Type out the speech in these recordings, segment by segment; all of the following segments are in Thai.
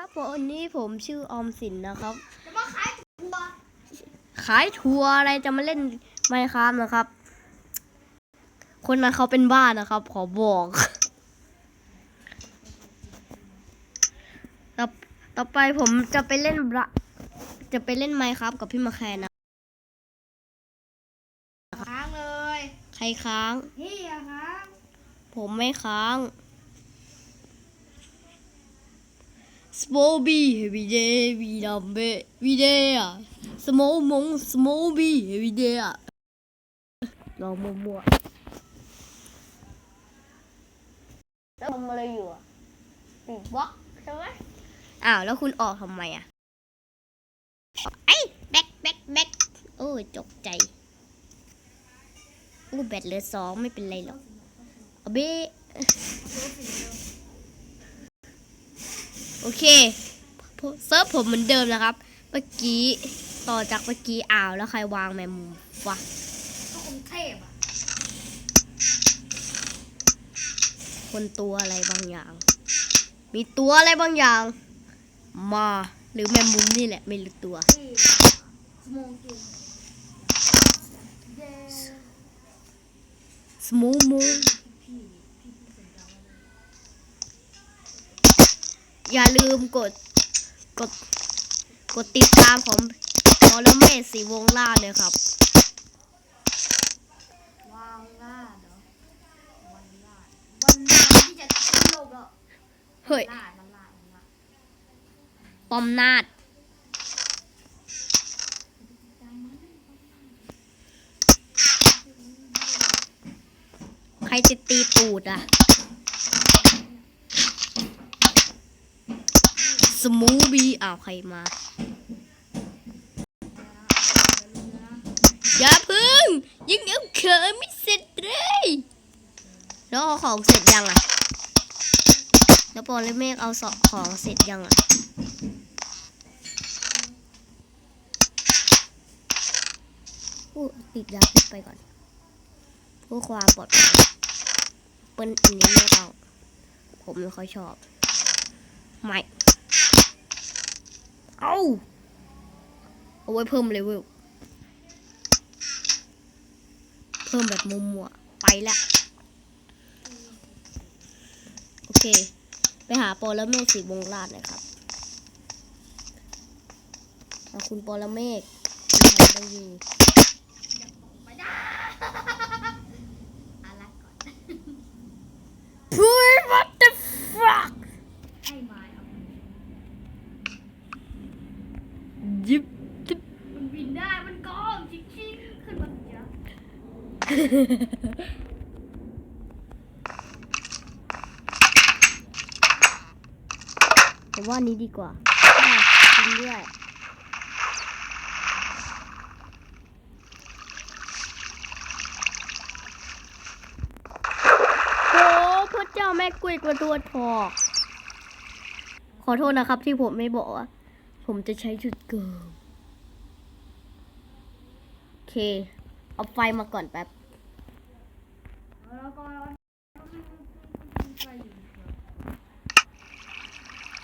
ครับวันนี้ผมชื่อออมสินนะครับจะมาขายถั่วขายทัวร์อะไรจะมาเล่นไมค์ครับนะครับ คนนั้นเขาเป็นบ้านะครับ ขอบอกต่อต่อไปผมจะไปเล่นบระจะไปเล่นไมค์ครับกับพี่มาแคนนะค้างเลย ใครค้าง พี่อะค้าง ผมไม่ค้าง สโมบีวีเดย์วีดัมเบวีเดย์อะสโมมงสโมบีวีเดย์อะลองมั่วๆแล้วทำอะไรอยู่อะติดบล็อกใช่ไหมอ้าว แล้วคุณออกทำไมอะไอ้แบ็คแบ็คแบ็คโอ้ยจกใจอู้แบตเหลือสองไม่เป็นไรหรอกเอาเบ โอเคเซิร์ฟผมเหมือนเดิมนะครับ เมื่อกี้ต่อจากเมื่อกี้อ้าวแล้วใครวางแมมมุมวะก็คงเทพอะคนตัวอะไรบางอย่าง มีตัวอะไรบางอย่าง มาหรือแมมมุมนี่แหละไม่รู้ตัวพี่สมองกินเย้สมู อย่าลืมกด กด กดติดตามของพอลเมศสีวงล่าเลยครับวางลาดเหรอวันลาดวันลาดที่จะขึ้นโลกแล้วเฮ้ยลาดวันลาดวันลาดปอมนาดใครจะตีตูดอะ สมูบีอ้าวใครมา อย่าพึ่ง ยังเอาเขินไม่เสร็จเลยแล้วเอาของเสร็จยังอะ แล้วปอลเมฆเอาสอบของเสร็จยังอะอู้ติดยาพิษไปก่อนเพื่อความปลอดภัยเปิ้ลอันนี้ไม่ต้องผมไม่ค่อยชอบ ไม่ เอาเอาไว้เพิ่มเลเวล เพิ่มแบบมุมมัวๆไปละ โอเค ไปหาปอละเมฆสีวงลาดน่อยครับหาคุณปอละเมฆไหนได้อยู่ ไปได้อะไรก่อน Boy, what the fuck? ให้ไม้เอา ยิบยิบมันบินได้มันก้องจริงๆขึ้นมาเยอะผมว่านี้ดีกว่าอะจริงด้วยโอ้พระเจ้าแม่กุยกระตัวทอก ขอโทษนะครับที่ผมไม่บอกว่า ผมจะใช้จุดเกิมโอเค เอาไฟมาก่อนแป๊บ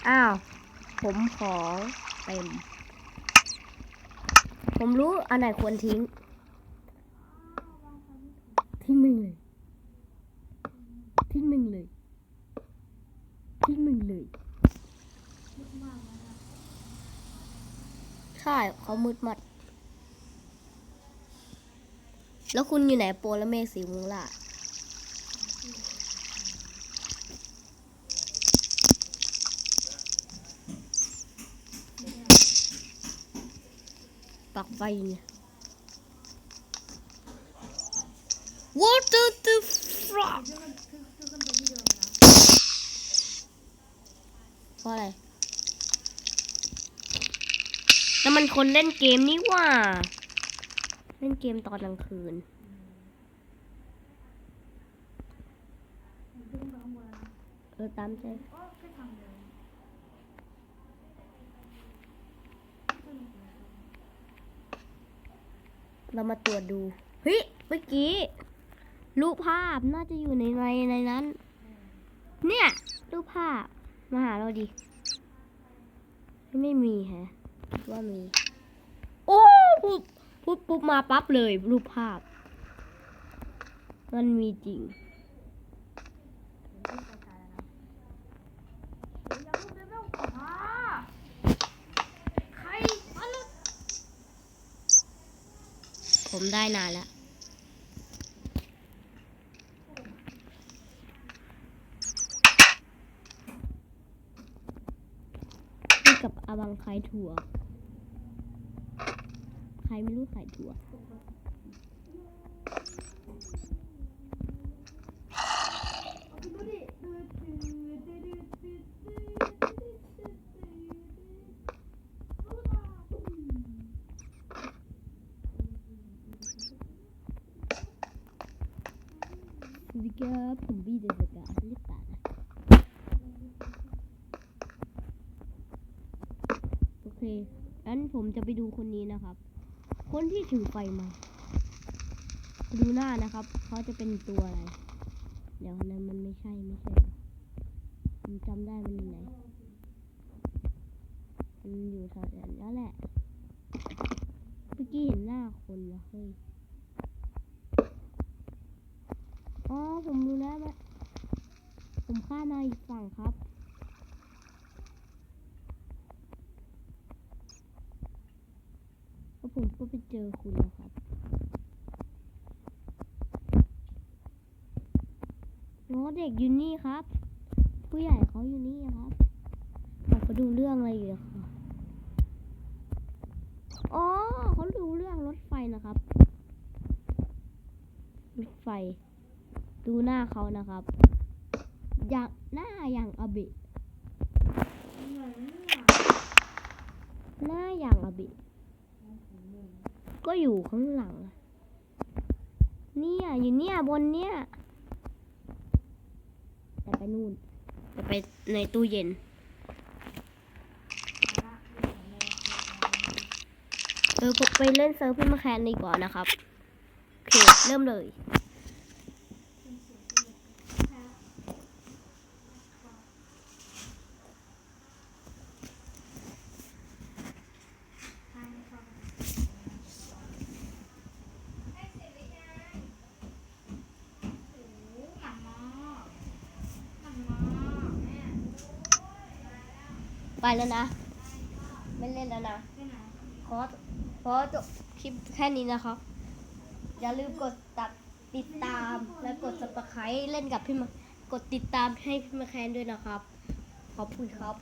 อ้าว ผมขอเต็ม ผมรู้อันไหนควรทิ้งมึงเลย ทิ้งมึงเลย ทิ้งมึงเลย ใช่เขามืดมัด แล้วคุณอยู่ไหนโปรและเมฆสีมุงล่ะปักไฟเนี่ย What the fuck เพราะอะไร แล้วมันคนเล่นเกมนี่ว่า เล่นเกมตอนกลางคืน เออ ตามใจเรามาตรวจดู เฮ้ย เมื่อกี้ รูปภาพน่าจะอยู่ในในในนั้น เนี่ย รูปภาพ มาหาเราดิ ไม่มีแฮะ คิดว่ามี โอ้ปุ๊บปุ๊บปุ๊บมาปั๊บเลยรูปภาพ มันมีจริงผมได้นานแล้วนี่กับอาบังขายถั่ว รไม่รู้ขายถั่วดูดิดูดูดูดูดูดูสวัสดีครับผมบีเดสกาหรือเปล่านะโอเคงั้นผมจะไปดูคนนี้นะครับ คนที่ถือไฟมา ดูหน้านะครับ เขาจะเป็นตัวอะไร เดี๋ยวนั้นมันไม่ใช่ไม่ใช่ผมจำได้มันอยู่ไหน มันอยู่แถวนั้นแหละ เมื่อกี้เห็นหน้าคนแล้วเฮ้ย อ๋อผมรู้แล้วนผมข้ามมาอีกฝั่งครับ แล้วผมก็ไปเจอคุณแล้วครับอ๋อเด็กอยู่นี่ครับ ผู้ใหญ่เขาอยู่นี่ครับเขาก็ดูเรื่องอะไรอยู่อะค่ะอ๋อเขาดูเรื่องรถไฟนะครับ รถไฟ ดูหน้าเขานะครับ อย่างหน้าอย่างอเบะเหน้าอย่างอเบะ ก็อยู่ข้างหลัง เนี่ยอยู่เนี่ยบนเนี่ย แต่ไปนู่นแต่ไปในตู้เย็น เออผมไปเล่นเซิร์ฟเพื่อมาแคนดีกว่านะครับ โอเค เริ่มเลย หนักมากหนักมากแม่ ไปแล้วนะ ไม่เล่นแล้วนะ ขอ ขอจบคลิปแค่นี้นะครับ อย่าลืมกดตัดติดตามและกด subscribe เล่นกับพี่มากดติดตามให้พี่มาแคนด้วยนะครับ ขอบคุณครับ